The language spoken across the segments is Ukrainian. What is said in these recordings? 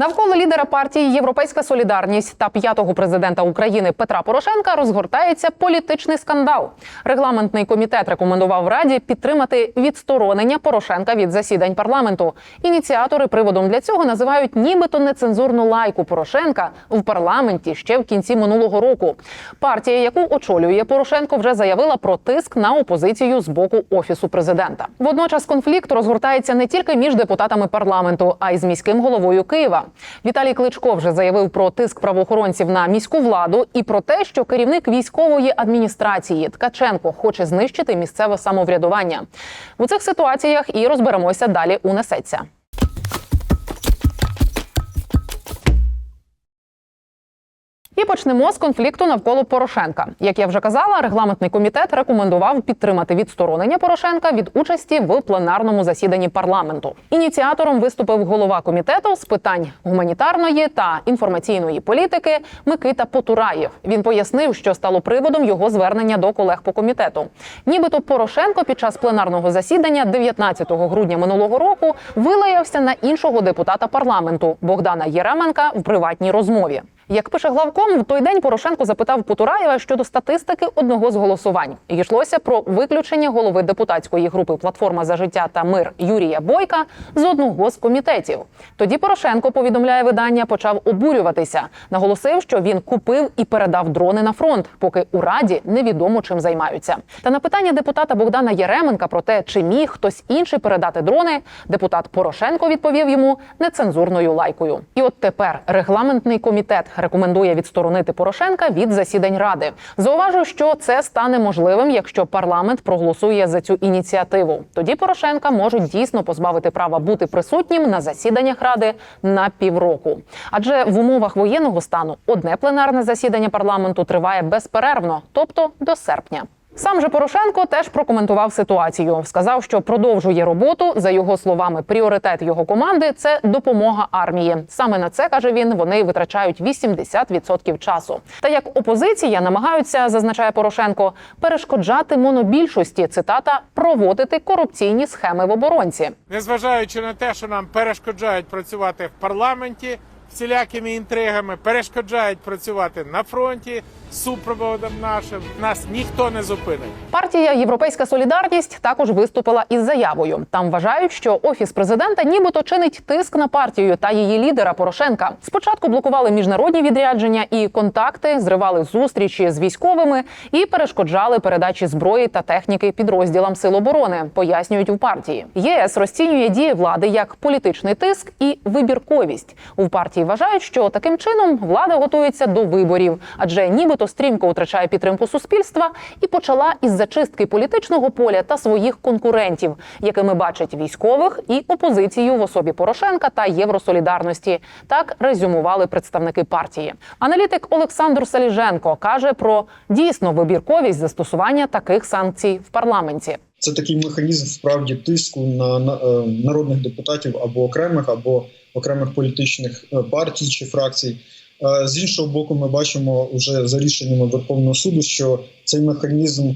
Навколо лідера партії Європейська Солідарність та п'ятого президента України Петра Порошенка розгортається політичний скандал. Регламентний комітет рекомендував Раді підтримати відсторонення Порошенка від засідань парламенту. Ініціатори приводом для цього називають нібито нецензурну лайку Порошенка в парламенті ще в кінці минулого року. Партія, яку очолює Порошенко, вже заявила про тиск на опозицію з боку офісу президента. Водночас конфлікт розгортається не тільки між депутатами парламенту, а й з міським головою Києва. Віталій Кличко вже заявив про тиск правоохоронців на міську владу і про те, що керівник військової адміністрації Ткаченко хоче знищити місцеве самоврядування. У цих ситуаціях і розберемося далі. Унесеться. І почнемо з конфлікту навколо Порошенка. Як я вже казала, регламентний комітет рекомендував підтримати відсторонення Порошенка від участі в пленарному засіданні парламенту. Ініціатором виступив голова комітету з питань гуманітарної та інформаційної політики Микита Потураєв. Він пояснив, що стало приводом його звернення до колег по комітету. Нібито Порошенко під час пленарного засідання 19 грудня минулого року вилаявся на іншого депутата парламенту Богдана Єременка в приватній розмові. Як пише главком, в той день Порошенко запитав Потураєва щодо статистики одного з голосувань. Йшлося про виключення голови депутатської групи Платформа за життя та мир Юрія Бойка з одного з комітетів. Тоді Порошенко повідомляє видання, почав обурюватися. Наголосив, що він купив і передав дрони на фронт, поки у раді невідомо чим займаються. Та на питання депутата Богдана Єременка про те, чи міг хтось інший передати дрони, депутат Порошенко відповів йому нецензурною лайкою. І от тепер регламентний комітет рекомендує відсторонити Порошенка від засідань ради. Зауважу, що це стане можливим, якщо парламент проголосує за цю ініціативу. Тоді Порошенка можуть дійсно позбавити права бути присутнім на засіданнях ради на півроку. Адже в умовах воєнного стану одне пленарне засідання парламенту триває безперервно, тобто до серпня. Сам же Порошенко теж прокоментував ситуацію. Сказав, що продовжує роботу. За його словами, пріоритет його команди це допомога армії. Саме на це каже він. Вони витрачають 80% часу. Та як опозиція намагаються, зазначає Порошенко, перешкоджати монобільшості. Цитата проводити корупційні схеми в оборонці. незважаючи на те, що нам перешкоджають працювати в парламенті всілякими інтригами, перешкоджають працювати на фронті супроводом нашим, нас ніхто не зупинить. Партія Європейська Солідарність також виступила із заявою. Там вважають, що офіс президента нібито чинить тиск на партію та її лідера Порошенка. Спочатку блокували міжнародні відрядження і контакти, зривали зустрічі з військовими і перешкоджали передачі зброї та техніки підрозділам сил оборони. Пояснюють у партії. ЄС розцінює дії влади як політичний тиск і вибірковість. У партії вважають, що таким чином влада готується до виборів, адже нібито стрімко втрачає підтримку суспільства і почала із зачистки політичного поля та своїх конкурентів, якими бачать військових і опозицію в особі Порошенка та Євросолідарності. Так резюмували представники партії. Аналітик Олександр Саліженко каже про дійсно вибірковість застосування таких санкцій в парламенті. Це такий механізм справді тиску на, на е, народних депутатів або окремих, або окремих політичних е, партій чи фракцій. Е, з іншого боку, ми бачимо вже за рішеннями Верховного суду, що цей механізм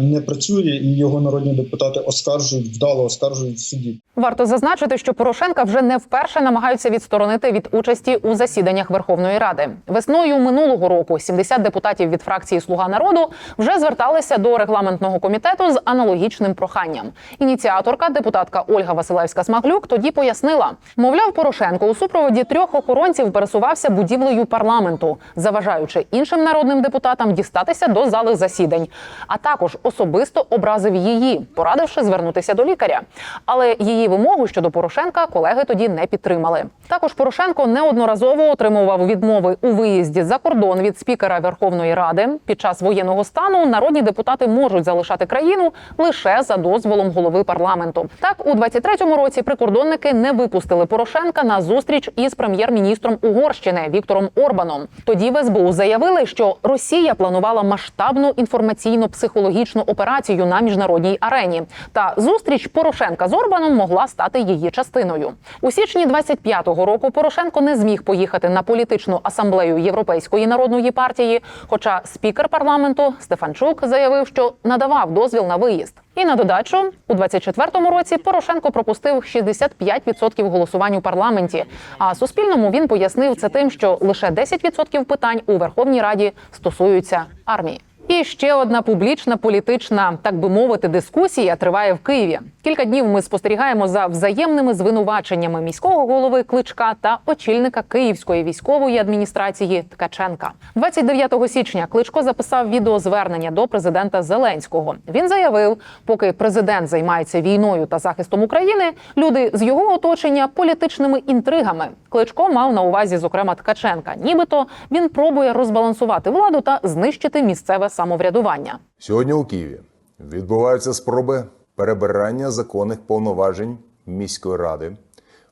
не працює, і його народні депутати оскаржують вдало оскаржують в суді. Варто зазначити, що Порошенка вже не вперше намагаються відсторонити від участі у засіданнях Верховної Ради. Весною минулого року 70 депутатів від фракції Слуга народу вже зверталися до регламентного комітету з аналогічним проханням. Ініціаторка, депутатка Ольга Василевська Смаглюк, тоді пояснила: мовляв, Порошенко у супроводі трьох охоронців пересувався будівлею парламенту, заважаючи іншим народним депутатам дістатися до зали засідань, а також особисто образив її, порадивши звернутися до лікаря. Але її вимогу щодо Порошенка колеги тоді не підтримали. Також Порошенко неодноразово отримував відмови у виїзді за кордон від спікера Верховної Ради. Під час воєнного стану народні депутати можуть залишати країну лише за дозволом голови парламенту. Так, у 23-му році прикордонники не випустили Порошенка на зустріч із прем'єр-міністром Угорщини Віктором Орбаном. Тоді в СБУ заявили, що Росія планувала масштабну інформаційно-психологічну психологічну операцію на міжнародній арені. Та зустріч Порошенка з Орбаном могла стати її частиною. У січні 25-го року Порошенко не зміг поїхати на політичну асамблею Європейської народної партії. Хоча спікер парламенту Стефанчук заявив, що надавав дозвіл на виїзд. І на додачу у 24-му році Порошенко пропустив 65% голосувань у парламенті. А Суспільному він пояснив це тим, що лише 10% питань у Верховній Раді стосуються армії. І ще одна публічна політична, так би мовити, дискусія триває в Києві. Кілька днів ми спостерігаємо за взаємними звинуваченнями міського голови Кличка та очільника Київської військової адміністрації Ткаченка. 29 січня Кличко записав відеозвернення до президента Зеленського. Він заявив, поки президент займається війною та захистом України, люди з його оточення політичними інтригами. Кличко мав на увазі, зокрема, Ткаченка. Нібито він пробує розбалансувати владу та знищити місцеве самоврядування. Сьогодні у Києві відбуваються спроби перебирання законних повноважень міської ради,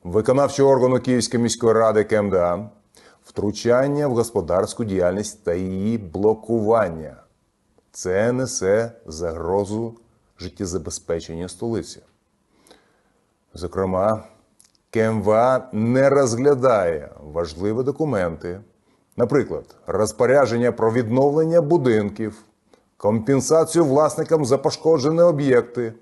виконавчого органу Київської міської ради КМДА, втручання в господарську діяльність та її блокування. Це несе загрозу життєзабезпечення столиці. Зокрема, КМВА не розглядає важливі документи, наприклад, розпорядження про відновлення будинків, компенсацію власникам за пошкоджені об'єкти,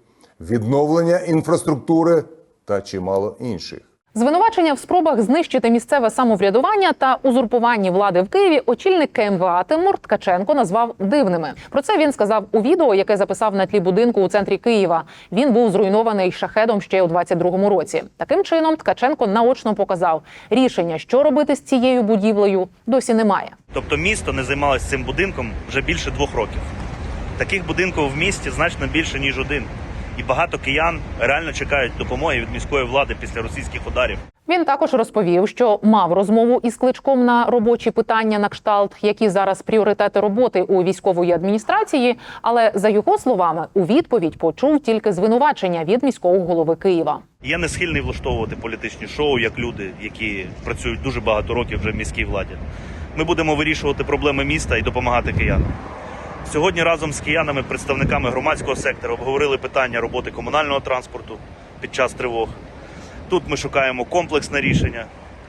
відновлення інфраструктури та чимало інших. Звинувачення в спробах знищити місцеве самоврядування та узурпуванні влади в Києві очільник КМВА Тимур Ткаченко назвав дивними. Про це він сказав у відео, яке записав на тлі будинку у центрі Києва. Він був зруйнований шахедом ще у 22-му році. Таким чином, Ткаченко наочно показав рішення, що робити з цією будівлею, досі немає. Тобто місто не займалося цим будинком вже більше двох років. Таких будинків в місті значно більше, ніж один. І багато киян реально чекають допомоги від міської влади після російських ударів. Він також розповів, що мав розмову із кличком на робочі питання на кшталт, які зараз пріоритети роботи у військової адміністрації. Але за його словами, у відповідь почув тільки звинувачення від міського голови Києва. Я не схильний влаштовувати політичні шоу як люди, які працюють дуже багато років вже в міській владі. Ми будемо вирішувати проблеми міста і допомагати киянам. Сьогодні разом з киянами, представниками громадського сектору, обговорили питання роботи комунального транспорту під час тривог. Тут ми шукаємо комплексне рішення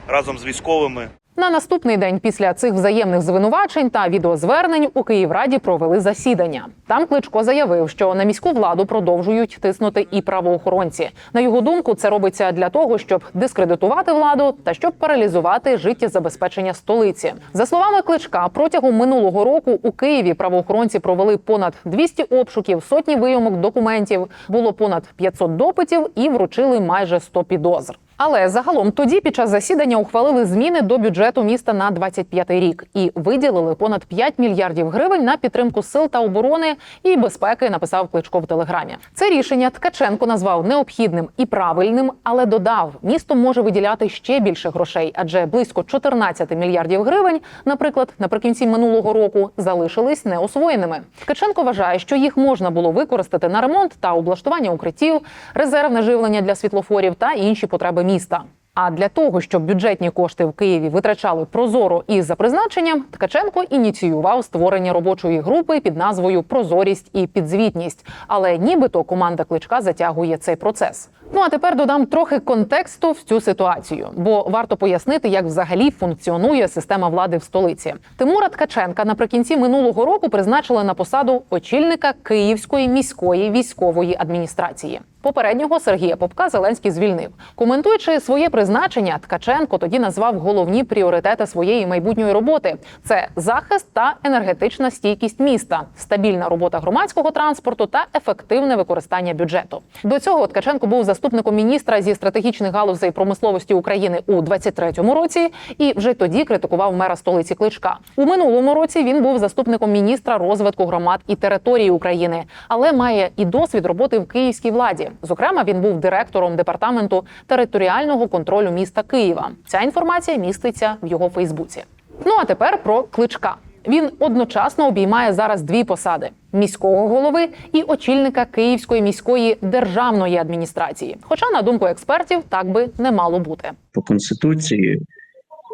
разом з військовими. На наступний день після цих взаємних звинувачень та відеозвернень у Київраді провели засідання. Там Кличко заявив, що на міську владу продовжують тиснути і правоохоронці. На його думку, це робиться для того, щоб дискредитувати владу та щоб паралізувати життєзабезпечення столиці. За словами Кличка, протягом минулого року у Києві правоохоронці провели понад 200 обшуків, сотні вийомок документів, було понад 500 допитів і вручили майже 100 підозр. Але загалом тоді під час засідання ухвалили зміни до бюджету міста на 25-й рік і виділили понад 5 мільярдів гривень на підтримку сил та оборони і безпеки. Написав Кличко в телеграмі. Це рішення Ткаченко назвав необхідним і правильним, але додав, місто може виділяти ще більше грошей, адже близько 14 мільярдів гривень, наприклад, наприкінці минулого року залишились неосвоєними. Ткаченко вважає, що їх можна було використати на ремонт та облаштування укриттів, резервне живлення для світлофорів та інші потреби міста. А для того, щоб бюджетні кошти в Києві витрачали прозоро і за призначенням, Ткаченко ініціював створення робочої групи під назвою Прозорість і підзвітність. Але нібито команда кличка затягує цей процес. Ну а тепер додам трохи контексту в цю ситуацію, бо варто пояснити, як взагалі функціонує система влади в столиці. Тимура Ткаченка наприкінці минулого року призначили на посаду очільника Київської міської військової адміністрації. Попереднього Сергія Попка Зеленський звільнив. Коментуючи своє призначення, Ткаченко тоді назвав головні пріоритети своєї майбутньої роботи: це захист та енергетична стійкість міста, стабільна робота громадського транспорту та ефективне використання бюджету. До цього Ткаченко був заступником міністра зі стратегічних галузей промисловості України у 23-му році і вже тоді критикував мера столиці Кличка. У минулому році він був заступником міністра розвитку громад і території України, але має і досвід роботи в київській владі. Зокрема, він був директором департаменту територіального контролю міста Києва. Ця інформація міститься в його Фейсбуці. Ну а тепер про кличка. Він одночасно обіймає зараз дві посади: міського голови і очільника Київської міської державної адміністрації. Хоча, на думку експертів, так би не мало бути. по конституції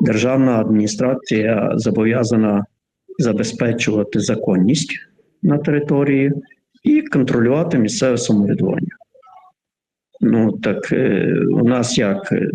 державна адміністрація зобов'язана забезпечувати законність на території і контролювати місцеве самоврядування. Ну так е, у нас як е,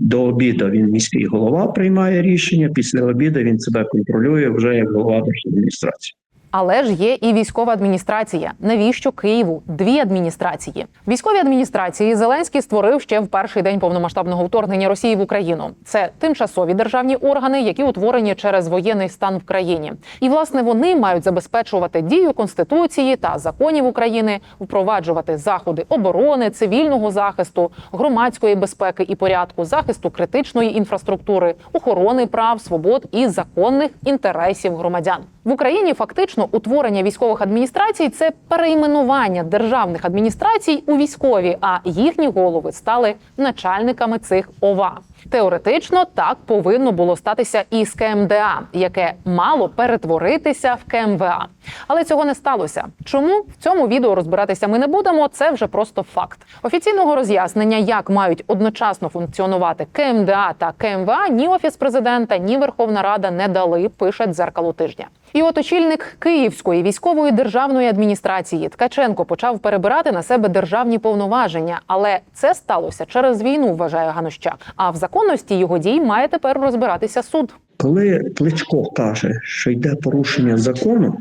до обіду він міський голова приймає рішення, після обіду він себе контролює вже як голова адміністрації. Але ж є і військова адміністрація. Навіщо Києву дві адміністрації? Військові адміністрації Зеленський створив ще в перший день повномасштабного вторгнення Росії в Україну. Це тимчасові державні органи, які утворені через воєнний стан в країні. І власне вони мають забезпечувати дію конституції та законів України, впроваджувати заходи оборони, цивільного захисту, громадської безпеки і порядку, захисту критичної інфраструктури, охорони прав, свобод і законних інтересів громадян в Україні. Фактично, утворення військових адміністрацій це перейменування державних адміністрацій у військові, а їхні голови стали начальниками цих ОВА. Теоретично так повинно було статися і з КМДА, яке мало перетворитися в КМВА. Але цього не сталося. Чому в цьому відео розбиратися ми не будемо? Це вже просто факт. Офіційного роз'яснення, як мають одночасно функціонувати КМДА та КМВА, ні офіс президента, ні Верховна Рада не дали. Пише дзеркало тижня. І от очільник Київської військової державної адміністрації Ткаченко почав перебирати на себе державні повноваження, але це сталося через війну, вважає Ганущак. А в законності його дій має тепер розбиратися суд. Коли Кличко каже, що йде порушення закону,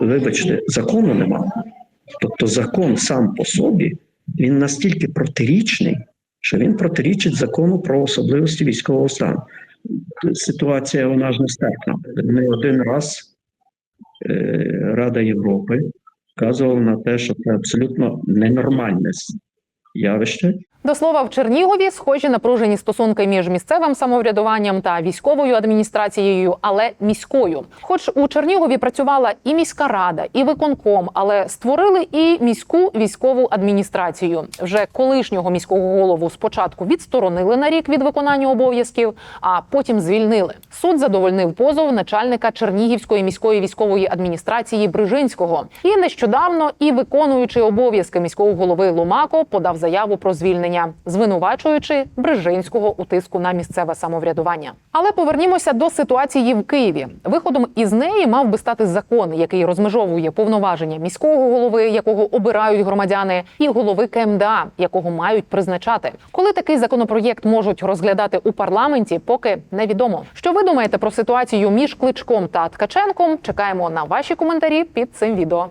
вибачте, закону нема. Тобто закон сам по собі він настільки протирічний, що він протирічить закону про особливості військового стану. Ситуація вона ж нестерпна. Не один раз е, Рада Європи вказувала на те, що це абсолютно ненормальне явище, До слова, в Чернігові схожі напружені стосунки між місцевим самоврядуванням та військовою адміністрацією, але міською. Хоч у Чернігові працювала і міська рада, і виконком, але створили і міську військову адміністрацію. Вже колишнього міського голову спочатку відсторонили на рік від виконання обов'язків, а потім звільнили. Суд задовольнив позов начальника Чернігівської міської військової адміністрації Брижинського. І нещодавно і виконуючий обов'язки міського голови Ломако подав заяву про звільнення, звинувачуючи Брижинського у тиску на місцеве самоврядування. Але повернімося до ситуації в Києві. Виходом із неї мав би стати закон, який розмежовує повноваження міського голови, якого обирають громадяни, і голови КМДА, якого мають призначати. Коли такий законопроєкт можуть розглядати у парламенті, поки невідомо. Що ви думаєте про ситуацію між Кличком та Ткаченком? Чекаємо на ваші коментарі під цим відео.